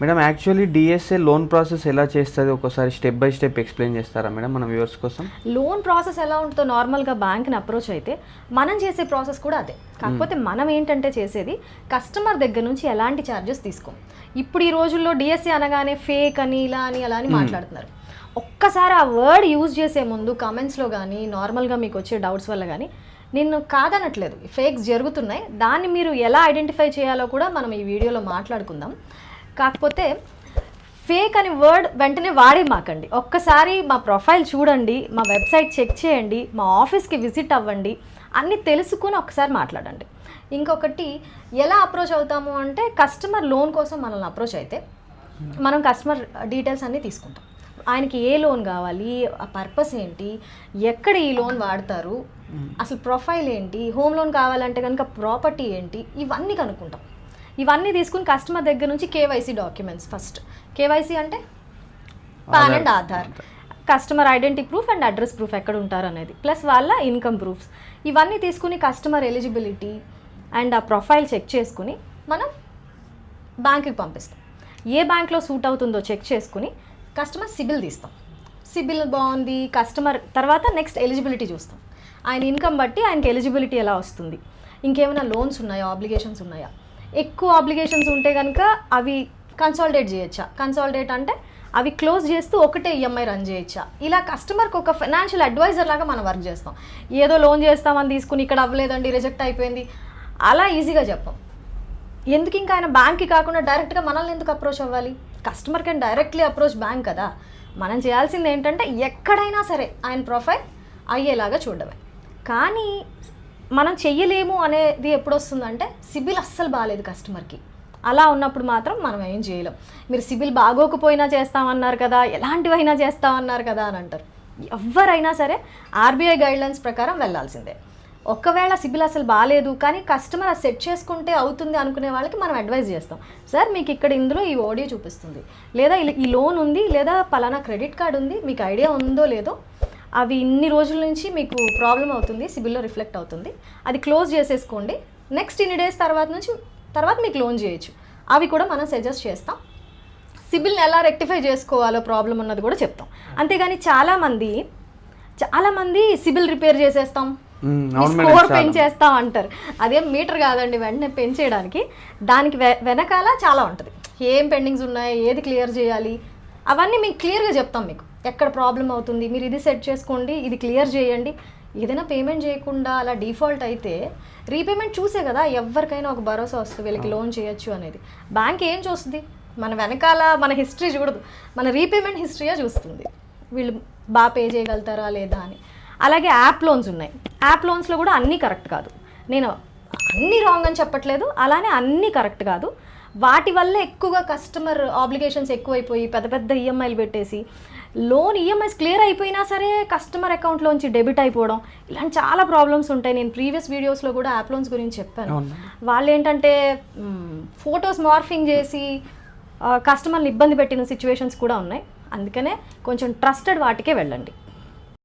Madam actually DSA loan process ఎలా చేస్తుంది? ఒకసారి స్టెప్ బై స్టెప్ ఎక్స్ప్లెయిన్ చేస్తారా మేడం మన వ్యూవర్స్ కోసం? లోన్ ప్రాసెస్ ఎలా ఉంటుందో నార్మల్గా బ్యాంక్ని అప్రోచ్ అయితే మనం చేసే ప్రాసెస్ కూడా అదే. కాకపోతే మనం ఏంటంటే చేసేది కస్టమర్ దగ్గర నుంచి ఎలాంటి ఛార్జెస్ తీసుకోం. ఇప్పుడు ఈ రోజుల్లో డిఎస్సి అనగానే ఫేక్ అని ఇలా అని అలా అని మాట్లాడుతున్నారు. ఒక్కసారి ఆ వర్డ్ యూజ్ చేసే ముందు కమెంట్స్లో కానీ నార్మల్గా మీకు వచ్చే డౌట్స్ వల్ల కానీ నేను కాదనట్లేదు. ఫేక్స్ జరుగుతున్నాయి. దాన్ని మీరు ఎలా ఐడెంటిఫై చేయాలో కూడా మనం ఈ వీడియోలో మాట్లాడుకుందాం. కాకపోతే ఫేక్ అని వర్డ్ వెంటనే వాడే మాకండి. ఒక్కసారి మా ప్రొఫైల్ చూడండి మా వెబ్సైట్ చెక్ చేయండి మా ఆఫీస్కి విజిట్ అవ్వండి అన్నీ తెలుసుకొని ఒకసారి మాట్లాడండి. ఇంకొకటి ఎలా అప్రోచ్ అవుతాము అంటే కస్టమర్ లోన్ కోసం మనల్ని అప్రోచ్ అయితే మనం కస్టమర్ డీటెయిల్స్ అన్నీ తీసుకుంటాం. ఆయనకి ఏ లోన్ కావాలి ఆ పర్పస్ ఏంటి ఎక్కడ ఈ లోన్ వాడతారు అసలు ప్రొఫైల్ ఏంటి హోమ్ లోన్ కావాలంటే కనుక ప్రాపర్టీ ఏంటి ఇవన్నీ కనుక్కుంటాం. ఇవన్నీ తీసుకుని కస్టమర్ దగ్గర నుంచి కేవైసీ డాక్యుమెంట్స్ ఫస్ట్. కేవైసీ అంటే PAN and Aadhaar. Customer identity proof and address proof ఎక్కడ ఉంటారు అనేది ప్లస్ వాళ్ళ ఇన్కమ్ ప్రూఫ్స్. ఇవన్నీ తీసుకుని కస్టమర్ ఎలిజిబిలిటీ అండ్ ఆ ప్రొఫైల్ చెక్ చేసుకుని మనం బ్యాంకుకి పంపిస్తాం. ఏ బ్యాంక్లో సూట్ అవుతుందో చెక్ చేసుకుని కస్టమర్ సిబిల్ తీస్తాం. సిబిల్ బాగుంది కస్టమర్ తర్వాత నెక్స్ట్ ఎలిజిబిలిటీ చూస్తాం. ఆయన ఇన్కమ్ బట్టి ఆయనకి ఎలిజిబిలిటీ ఎలా వస్తుంది? ఇంకేమైనా లోన్స్ ఉన్నాయా? ఆబ్లిగేషన్స్ ఉన్నాయా? ఎక్కువ ఆబ్లిగేషన్స్ ఉంటే కనుక అవి కన్సాలిడేట్ చేయొచ్చా? కన్సాలిడేట్ అంటే అవి క్లోజ్ చేస్తూ ఒకటే ఈఎంఐ రన్ చేయొచ్చా? ఇలా కస్టమర్కి ఒక ఫైనాన్షియల్ అడ్వైజర్ లాగా మనం వర్క్ చేస్తాం. ఏదో లోన్ చేస్తామని తీసుకుని ఇక్కడ అవ్వలేదండి రిజెక్ట్ అయిపోయింది. అలా ఈజీగా చెప్పం. ఎందుకు ఇంకా ఆయన బ్యాంక్కి కాకుండా డైరెక్ట్గా మనల్ని ఎందుకు అప్రోచ్ అవ్వాలి? Customer can directly approach bank కదా. మనం చేయాల్సింది ఏంటంటే ఎక్కడైనా సరే ఆయన ప్రొఫైల్ అయ్యేలాగా చూడడమే. కానీ మనం చెయ్యలేము అనేది ఎప్పుడు వస్తుందంటే సిబిల్ అస్సలు బాగాలేదు కస్టమర్కి. అలా ఉన్నప్పుడు మాత్రం మనం ఏం చేయలేం. మీరు సిబిల్ బాగోకపోయినా చేస్తామన్నారు కదా ఎలాంటివైనా చేస్తామన్నారు కదా అని అంటారు. ఎవరైనా సరే ఆర్బీఐ గైడ్లైన్స్ ప్రకారం వెళ్ళాల్సిందే. ఒకవేళ సిబిల్ అసలు బాగాలేదు కానీ కస్టమర్ అది సెట్ చేసుకుంటే అవుతుంది అనుకునే వాళ్ళకి మనం అడ్వైజ్ చేస్తాం. సార్ మీకు ఇక్కడ ఇందులో ఈ ఓడియో చూపిస్తుంది. లేదా ఈ లోన్ ఉంది లేదా పలానా క్రెడిట్ కార్డ్ ఉంది మీకు ఐడియా ఉందో లేదో అవి ఇన్ని రోజుల నుంచి మీకు ప్రాబ్లం అవుతుంది సిబిల్లో రిఫ్లెక్ట్ అవుతుంది. అది క్లోజ్ చేసేసుకోండి. నెక్స్ట్ ఇన్ని డేస్ తర్వాత నుంచి తర్వాత మీకు లోన్ చేయొచ్చు. అవి కూడా మనం సజెస్ట్ చేస్తాం. సిబిల్ని ఎలా రెక్టిఫై చేసుకోవాలో ప్రాబ్లం ఉన్నది కూడా చెప్తాం. అంతేగాని చాలామంది చాలామంది సిబిల్ రిపేర్ చేసేస్తాం. మ్మ్, స్కోర్. పెంచేస్తాం అంటారు. అదేం మీటర్ కాదండి వెంటనే పెంచేయడానికి. దానికి వె- వెనకాల చాలా ఉంటుంది. ఏం పెండింగ్స్ ఉన్నాయి ఏది క్లియర్ చేయాలి? అవన్నీ మీకు క్లియర్గా చెప్తాం మీకు. ఎక్కడ ప్రాబ్లం అవుతుంది? మీరు ఇది సెట్ చేసుకోండి ఇది క్లియర్ చేయండి. ఏదైనా పేమెంట్ చేయకుండా అలా డిఫాల్ట్ అయితే రీపేమెంట్ చూసే కదా ఎవరికైనా ఒక భరోసా వస్తుంది వీళ్ళకి లోన్ చేయొచ్చు అనేది. బ్యాంక్ ఏం చూస్తుంది? మన వెనకాల మన హిస్టరీ చూడదు. మన రీపేమెంట్ హిస్టరీయే చూస్తుంది. వీళ్ళు బాగా పే చేయగలుగుతారా లేదా అని. అలాగే యాప్ లోన్స్ ఉన్నాయి. యాప్ లోన్స్లో కూడా అన్నీ కరెక్ట్ కాదు. నేను అన్నీ రాంగ్ అని చెప్పట్లేదు. అలానే అన్నీ కరెక్ట్ కాదు. వాటి వల్ల ఎక్కువగా కస్టమర్ ఆబ్లిగేషన్స్ ఎక్కువైపోయి పెద్ద పెద్ద ఈఎంఐలు పెట్టేసి లోన్ ఈఎంఐస్ క్లియర్ అయిపోయినా సరే కస్టమర్ అకౌంట్లోంచి డెబిట్ అయిపోవడం ఇలాంటి చాలా ప్రాబ్లమ్స్ ఉంటాయి. నేను ప్రీవియస్ వీడియోస్లో కూడా యాప్ లోన్స్ గురించి చెప్పాను. వాళ్ళు ఏంటంటే ఫొటోస్ మార్ఫింగ్ చేసి కస్టమర్ని ఇబ్బంది పెట్టిన సిచ్యువేషన్స్ కూడా ఉన్నాయి. అందుకనే కొంచెం ట్రస్టెడ్ వాటికే వెళ్ళండి.